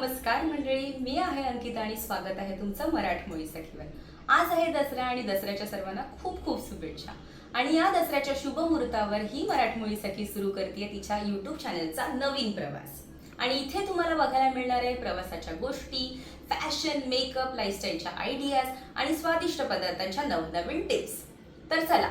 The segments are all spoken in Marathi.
नमस्कार मंडळी मी आहे अंकिता आणि स्वागत आहे तुमचं मराठमोळी सखीवर. आज आहे दसरा आणि दसऱ्याच्या सर्वांना खूप खूप शुभेच्छा. आणि या दसऱ्याच्या शुभ मुहूर्तावर ही मराठमोळी सखी सुरू करते तिच्या युट्यूब चॅनलचा नवीन प्रवास. आणि इथे तुम्हाला बघायला मिळणार आहे प्रवासाच्या गोष्टी फॅशन मेकअप लाईफस्टाईलच्या आयडियाज आणि स्वादिष्ट पदार्थांच्या नवनवीन टिप्स तर चला.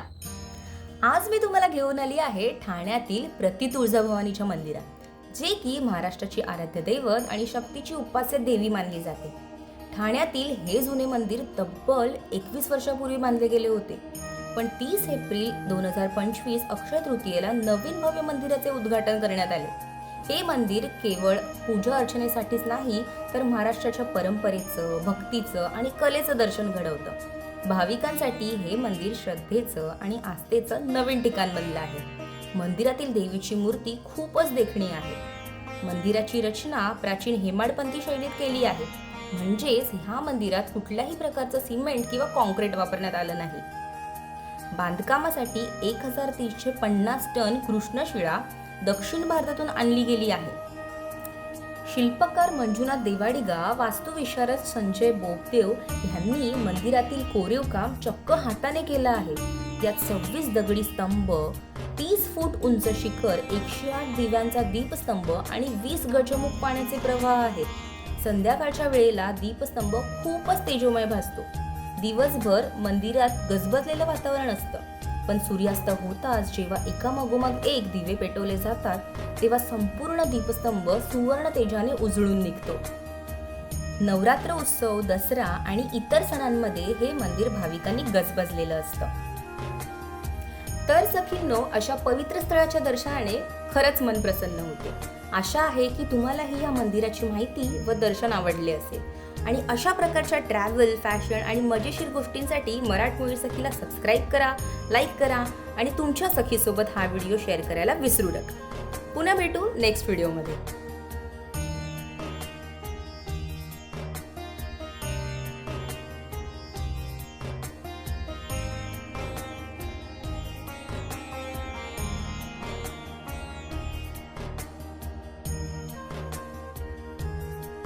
आज मी तुम्हाला घेऊन आली आहे ठाण्यातील प्रति तुळजाभवानीच्या मंदिरात. जे की महाराष्ट्राची आराध्य दैवत आणि शक्तीची उपास्य देवी मानली जाते. ठाण्यातील हे जुने मंदिर तब्बल एकवीस वर्षापूर्वी बांधले गेले होते. पण तीस एप्रिल दोन हजार पंचवीस अक्षय तृतीयेला नवीन भव्य मंदिराचे उद्घाटन करण्यात आले. हे मंदिर केवळ पूजा अर्चनेसाठीच नाही तर महाराष्ट्राच्या परंपरेचं भक्तीचं आणि कलेचं दर्शन घडवतं. भाविकांसाठी हे मंदिर श्रद्धेचं आणि आस्थेचं नवीन ठिकाण बनलं आहे. मंदिरातील देवीची मूर्ती खूपच देखणी आहे. मंदिराची रचना प्राचीन हेमाडपंथी शैलीत केली आहे. म्हणजेच ह्या मंदिरात कुठल्याही प्रकारचं सिमेंट किंवा कॉन्क्रीट वापरण्यात आलं नाही. बांधकामासाठी एक हजार तीनशे पन्नास टन कृष्णशिळा दक्षिण भारतातून आणली गेली आहे. शिल्पकार मंजुनाथ देवाडिगा वास्तुविशारद संजय बोगदेव यांनी मंदिरातील कोरीव काम चक्क हाताने केलं आहे. यात सव्वीस दगडी स्तंभ तीस फूट उंच शिखर एकशे आठ दिव्यांचा दीपस्तंभ आणि वीस गजमुख पाण्याचे प्रवाह आहेत. संध्याकाळच्या वेळेला दीपस्तंभ खूपच तेजोमय भासतो. दिवसभर मंदिरात गजबजलेलं वातावरण असतं. पण सूर्यास्त होताच जेव्हा एकामागोमाग एक दिवे पेटवले जातात तेव्हा संपूर्ण दीपस्तंभ सुवर्ण तेजाने उजळून निघतो. नवरात्र उत्सव दसरा आणि इतर सणांमध्ये हे मंदिर भाविकांनी गजबजलेलं असतं. तर सखींनो अशा पवित्र स्थळाच्या दर्शनाने खरंच मन प्रसन्न होते. आशा आहे की तुम्हालाही या मंदिराची माहिती व दर्शन आवडले असेल. आणि अशा प्रकारच्या ट्रॅव्हल फॅशन आणि मजेशीर गोष्टींसाठी मराठमोळी सखीला सबस्क्राईब करा लाईक करा आणि तुमच्या सखीसोबत हा व्हिडिओ शेअर करायला विसरू नका. पुन्हा भेटू नेक्स्ट व्हिडिओमध्ये